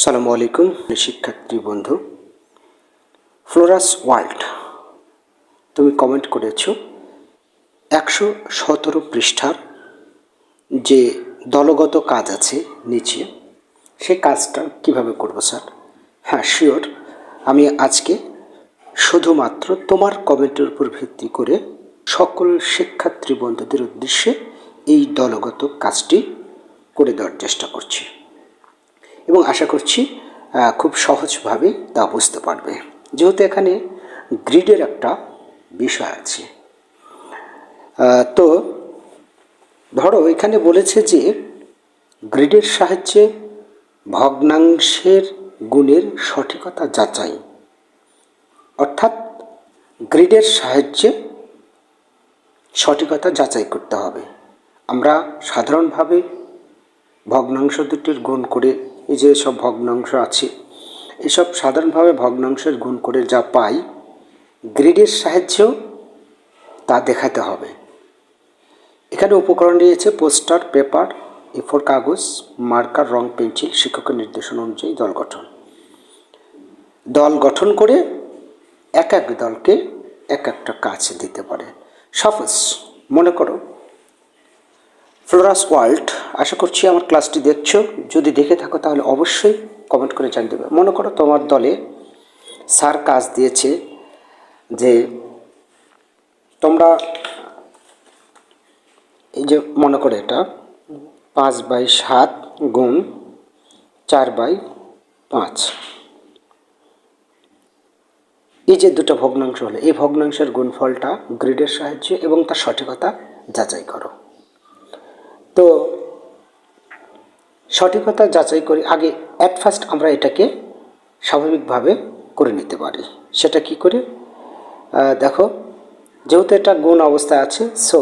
সালামু আলাইকুম শিক্ষার্থী বন্ধু। ফ্লোরাস ওয়ার্ল্ড তুমি কমেন্ট করেছ একশো সতেরো পৃষ্ঠার যে দলগত কাজ আছে নিচে সে কাজটা কীভাবে করব স্যার? হ্যাঁ শিওর আমি আজকে শুধুমাত্র তোমার কমেন্টের উপর ভিত্তি করে সকল শিক্ষার্থী বন্ধুদের উদ্দেশ্যে এই দলগত কাজটি করে দেওয়ার চেষ্টা করছি। এবং আশা করছি খুব সহজভাবে তা বুঝতে পারবে। যেহেতু এখানে গ্রিডের একটা বিষয় আছে। তো ধরো, এখানে বলেছে যে গ্রিডের সাহায্যে ভগ্নাংশের গুণের সঠিকতা যাচাই। অর্থাৎ গ্রিডের সাহায্যে সঠিকতা যাচাই করতে হবে। আমরা সাধারণভাবে ভগ্নাংশ দুটির গুণ করে এই যে সব ভগ্নাংশ আছে, এসব সাধারণভাবে ভগ্নাংশের গুণ করে যা পাই, গ্রিডের সাহায্যেও তা দেখাতে হবে। এখানে উপকরণ রয়েছে পোস্টার, পেপার এফোর কাগজ, মার্কার, রং পেন্সিল, শিক্ষকের নির্দেশনা অনুযায়ী দল গঠন। দল গঠন করে এক এক দলকে এক একটা কাজ দিতে পারে। সাপোজ মনে করো ফ্লোরাস ওয়ার্ল্ড আশা করছি আমার ক্লাসটি দেখছ। যদি দেখে থাকো তাহলে অবশ্যই কমেন্ট করে জানিয়ে দেবে। মনে করো তোমার দলে স্যার কাজ দিয়েছে যে তোমরা এই যে মনে করো এটা, পাঁচ বাই সাত গুণ চার বাই পাঁচ। এই যে দুটো ভগ্নাংশ হলো, এই ভগ্নাংশের গুণফলটা গ্রিডের সাহায্যে এবং তার সঠিকতা যাচাই করো। তো সঠিকতা যাচাই করি, আগে অ্যাট ফার্স্ট আমরা এটাকে স্বাভাবিকভাবে করে নিতে পারি। সেটা কি করে? দেখো, যেহেতু এটা গুণ অবস্থায় আছে সো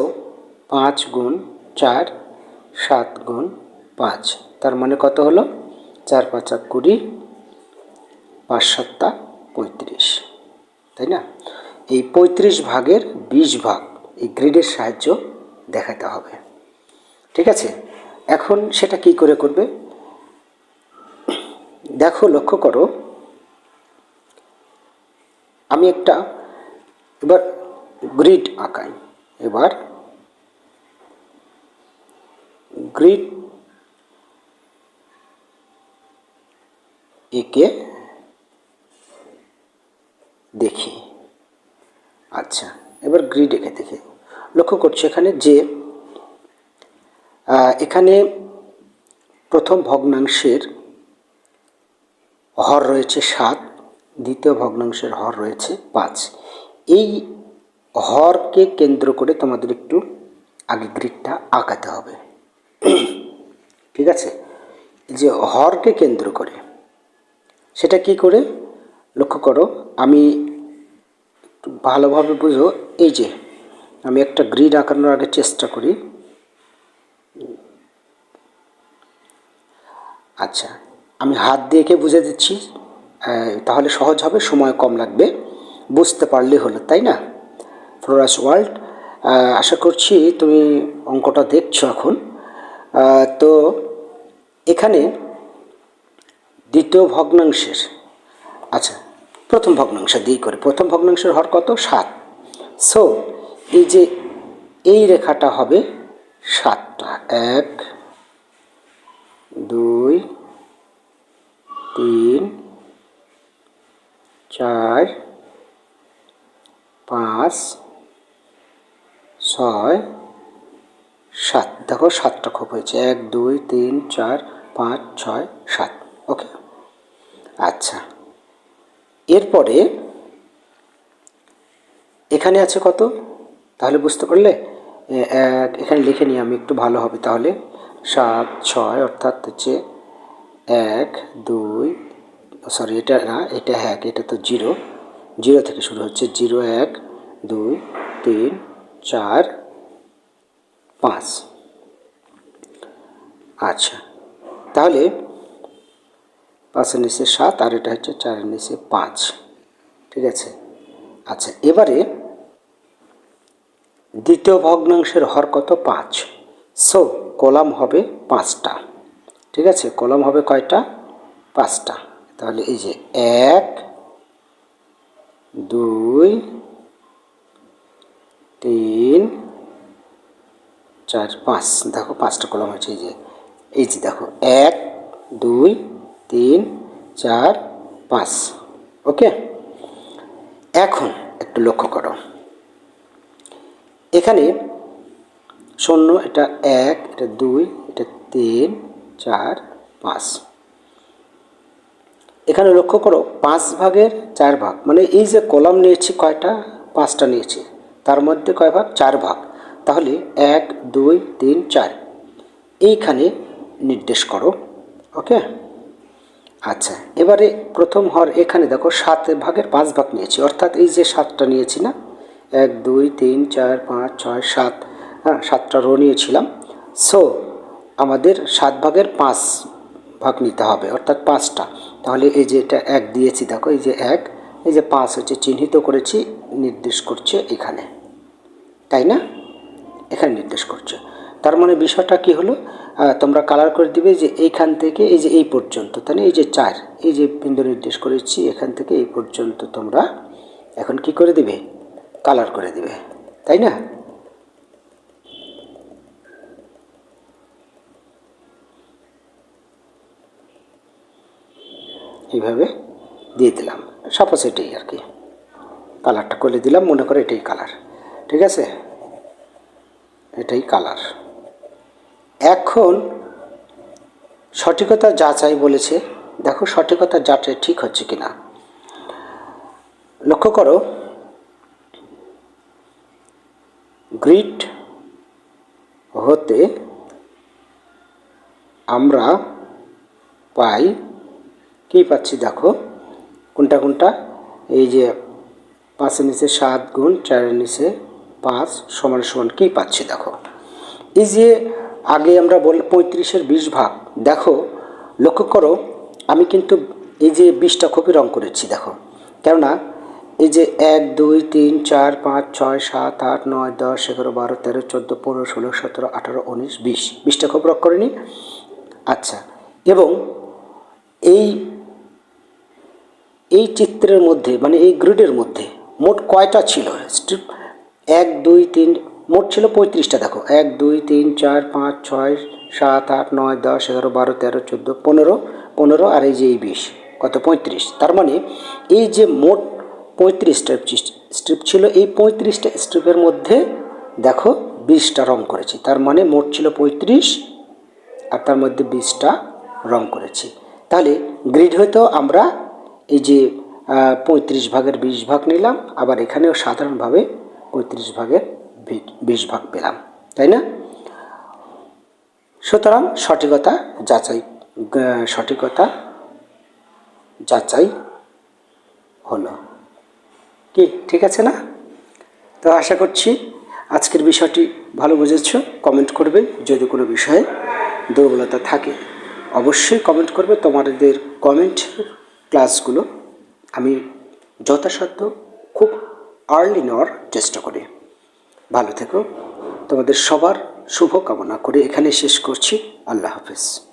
পাঁচ গুণ চার, সাত গুণ পাঁচ, তার মানে কত হলো? চার পাঁচা কুড়ি, পাঁচ সাতটা পঁয়ত্রিশ, তাই না? এই পঁয়ত্রিশ ভাগের বিশ ভাগ এই গ্রিডের সাহায্য দেখাতে হবে। ঠিক আছে? এখন সেটা কি করে করবে? দেখো, লক্ষ্য করো। আমি একটা, এবার গ্রিড আঁকাই। এবার গ্রিড একে দেখি। আচ্ছা এবার গ্রিড এঁকে দেখি। লক্ষ্য করছি এখানে যে এখানে প্রথম ভগ্নাংশের হর রয়েছে সাত, দ্বিতীয় ভগ্নাংশের হর রয়েছে পাঁচ। এই হরকে কেন্দ্র করে তোমাদের একটু আগে গ্রিডটা আঁকাতে হবে। ঠিক আছে? যে হরকে কেন্দ্র করে, সেটা কি করে? লক্ষ্য করো, আমি ভালোভাবে বুঝো। এই যে, আমি একটা গ্রিড আঁকানোর আগে চেষ্টা করি। আচ্ছা আমি হাত দিয়ে এঁকে বুঝে দিচ্ছি। তাহলে সহজ হবে, সময় কম লাগবে। বুঝতে পারলে হলো, তাই না? ফ্লোরাস ওয়ার্ল্ড আশা করছি তুমি অঙ্কটা দেখছ এখন। তো এখানে দ্বিতীয় ভগ্নাংশের আচ্ছা প্রথম ভগ্নাংশ দিয়ে করে। প্রথম ভগ্নাংশের হর কত? সাত। সো এই যে এই রেখাটা হবে সাতটা, এক দুই, তিন, চার, পাঁচ, ছয়, সাত। দেখো, সাতটা খোপ হয়েছে। এক, দুই, তিন, চার, পাঁচ, ছয়, সাত। ওকে? আচ্ছা। এরপরে এখানে আছে কত? তাহলে বুঝতে পারলে এখানে লিখে নিই আমি, একটু ভালো হবে তাহলে। সাত, ছয়, অর্থাৎ হচ্ছে এক, দুই সরি এটা না, এটা এক, এটা তো জিরো। জিরো থেকে শুরু হচ্ছে জিরো, এক, দুই, তিন, চার, পাঁচ। আচ্ছা তাহলে পাঁচের নিচে সাত আর এটা হচ্ছে চারের নিচে পাঁচ। ঠিক আছে? আচ্ছা এবারে দ্বিতীয় ভগ্নাংশের হর কত? পাঁচ। সো কলাম হবে পাঁচটা। ঠিক আছে? কলাম হবে কয়টা? পাঁচটা। তাহলে এই যে এক, দুই, তিন, চার, পাঁচ। দেখো, পাঁচটা কলম হয়েছে। এই যে এই যে দেখো, এক, দুই, তিন, চার, পাঁচ। ওকে? এখন একটু লক্ষ্য করো। এখানে শূন্য, এটা এক, এটা দুই, এটা তিন, চার, পাঁচ। এখানে লক্ষ্য করো, পাঁচ ভাগের চার ভাগ মানে এই যে কলাম নিয়েছি কয়টা? পাঁচটা নিয়েছি। তার মধ্যে কয় ভাগ? চার ভাগ। তাহলে এক, দুই, তিন, চার। এইখানে নির্দেশ করো, ওকে? আচ্ছা এবারে প্রথম হর এখানে দেখো, সাত ভাগের পাঁচ ভাগ নিয়েছি। অর্থাৎ এই যে সাতটা নিয়েছি না? এক, দুই, তিন, চার, পাঁচ, ছয়, সাত। হ্যাঁ সাতটা রো নিয়েছিলাম। সো আমাদের সাত ভাগের পাঁচ ভাগ নিতে হবে, অর্থাৎ পাঁচটা। তাহলে এই যে এটা এক দিয়েছি, দেখো, এই যে এক, এই যে পাঁচ হচ্ছে চিহ্নিত করেছি, নির্দেশ করছে এখানে। তাই না? এখানে নির্দেশ করছে। তার মানে বিষয়টা কি হলো? তোমরা কালার করে দিবে যে এইখান থেকে, এই যে এই পর্যন্ত তাহলে এই যে চার, এই যে বিন্দু নির্দেশ করেছি, এখান থেকে এই পর্যন্ত তোমরা এখন কি করে দিবে? কালার করে দিবে। তাই না? এইভাবে দিয়ে দিলাম। সাপোজ এটাই আর কি। কালারটা করে দিলাম, মনে করে এটাই কালার। ঠিক আছে? এটাই কালার। এখন সঠিকতা যাচাই বলেছে। দেখো সঠিকতা যাচাই ঠিক হচ্ছে কি না লক্ষ্য করো গ্রিড হতে আমরা পাই কী পাচ্ছি দেখো? কোনটা কোনটা? এই যে পাঁচের নিচে সাত গুণ চারের নিচে পাঁচ সমান সমান কী পাচ্ছি দেখো? এই যে আগে আমরা বল পঁয়ত্রিশের বিশ ভাগ, দেখো, লক্ষ্য করো, আমি কিন্তু এই যে বিশটা কপি রং করেছি দেখো। কেননা এই যে এক, দুই, তিন, চার, পাঁচ, ছয়, সাত, আট, নয়, দশ, এগারো, বারো, তেরো, চোদ্দ, পনেরো, ষোলো, সতেরো, আঠারো, উনিশ, বিশ। বিশটা কপি রং করে নিই আচ্ছা এবং এই এই চিত্রের মধ্যে মানে এই গ্রিডের মধ্যে মোট কয়টা ছিল? স্ট্রিপ, এক, দুই, তিন, মোট ছিল পঁয়ত্রিশটা, দেখো। এক, দুই, তিন, চার, পাঁচ, ছয়, সাত, আট, নয়, দশ, এগারো, বারো, তেরো, চোদ্দ, পনেরো পনেরো আর এই যে এই বিশ, কত? পঁয়ত্রিশ। তার মানে এই যে মোট পঁয়ত্রিশটা স্ট্রিপ ছিল, এই পঁয়ত্রিশটা স্ট্রিপের মধ্যে দেখো বিশটা রং করেছি। তার মানে মোট ছিল পঁয়ত্রিশ আর তার মধ্যে বিশটা রং করেছি। তাহলে গ্রিড হয়তো আমরা এই যে পঁয়ত্রিশ ভাগের বিশ ভাগ নিলাম, আবার এখানেও সাধারণভাবে পঁয়ত্রিশ ভাগের বিশ ভাগ পেলাম, তাই না? সুতরাং সঠিকতা যাচাই সঠিকতা যাচাই হলো। কি, ঠিক আছে না? তো আশা করছি আজকের বিষয়টি ভালো বুঝেছ, কমেন্ট করবে, যদি কোনো বিষয়ে দুর্বলতা থাকে, অবশ্যই কমেন্ট করবে, তোমাদের কমেন্ট ক্লাসগুলো আমি যথাসাধ্য খুব আর্লি নেওয়ার চেষ্টা করি। ভালো থেকো। তোমাদের সবার শুভকামনা করে এখানে শেষ করছি। আল্লাহ হাফেজ।